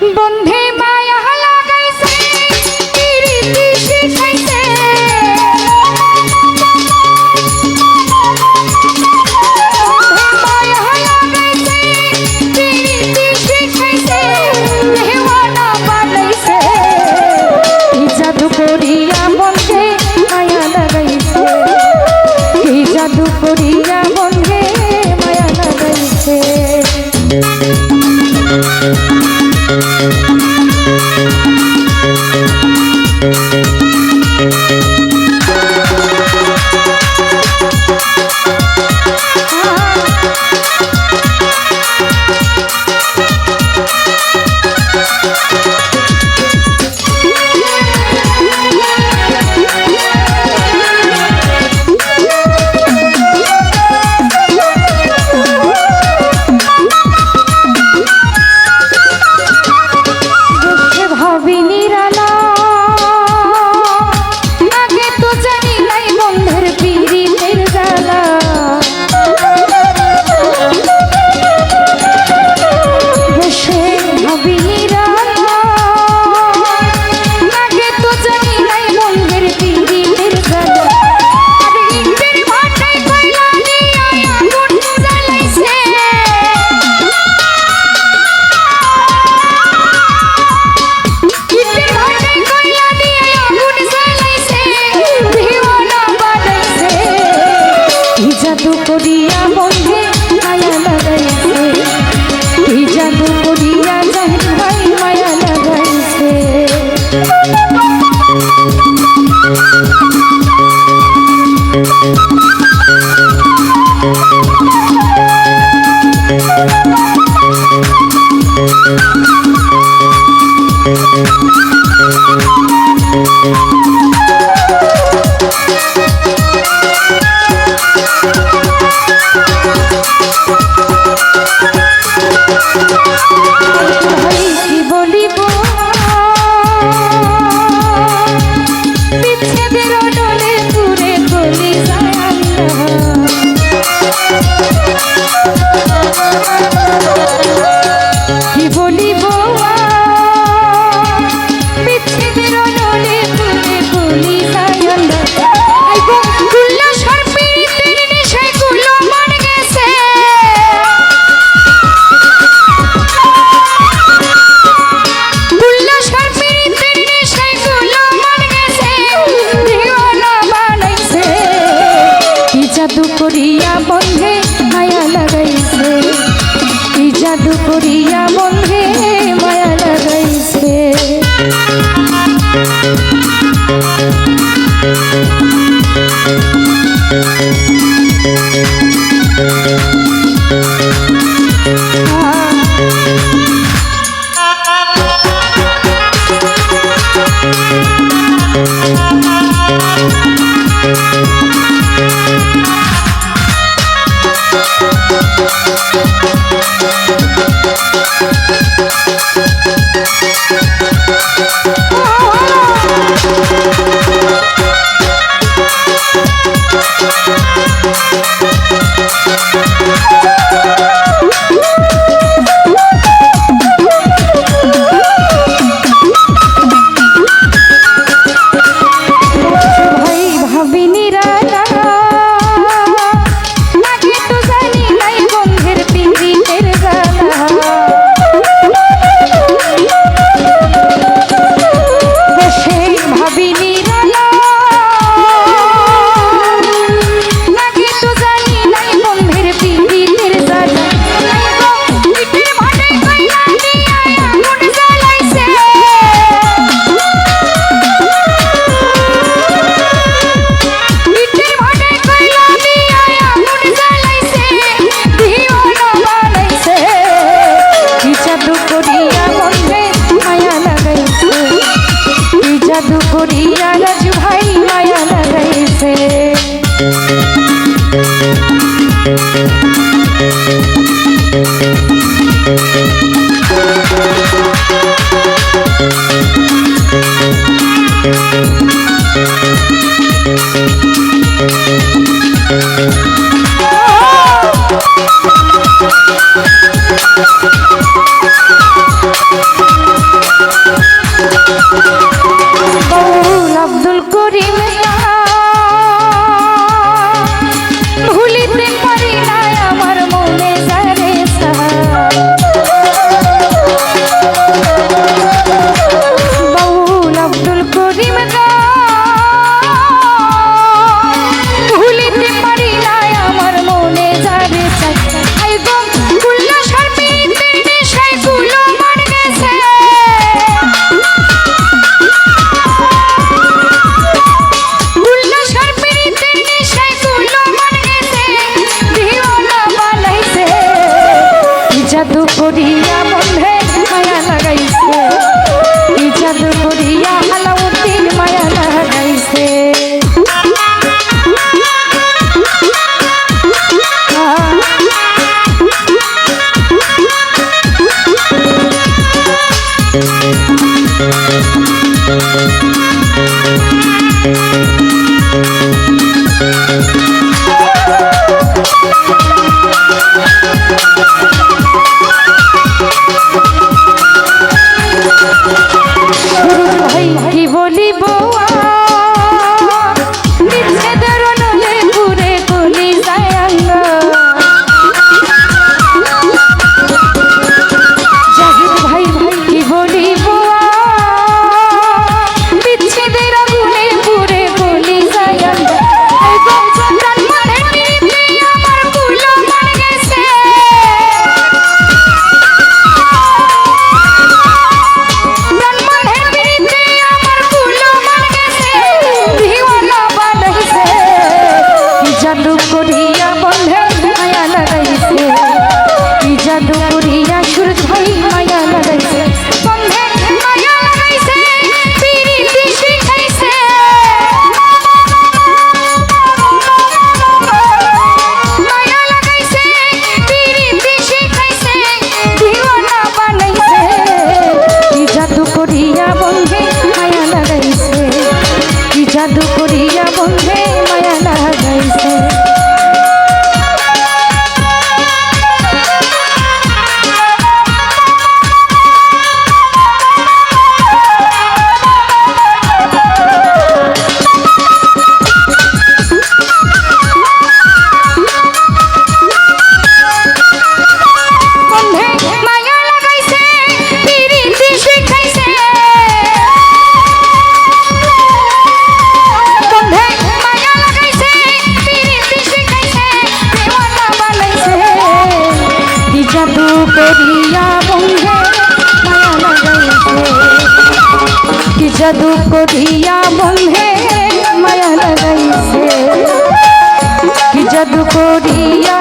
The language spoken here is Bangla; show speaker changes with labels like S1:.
S1: বন্ধে মায়া Thank you. করিয়া বন্ধে ভাই ধরিয়া লাজ ভাই মায়া লাগাইছে। Thank जादू को दिया बंधे माया लगाई से। कि जदू को दिया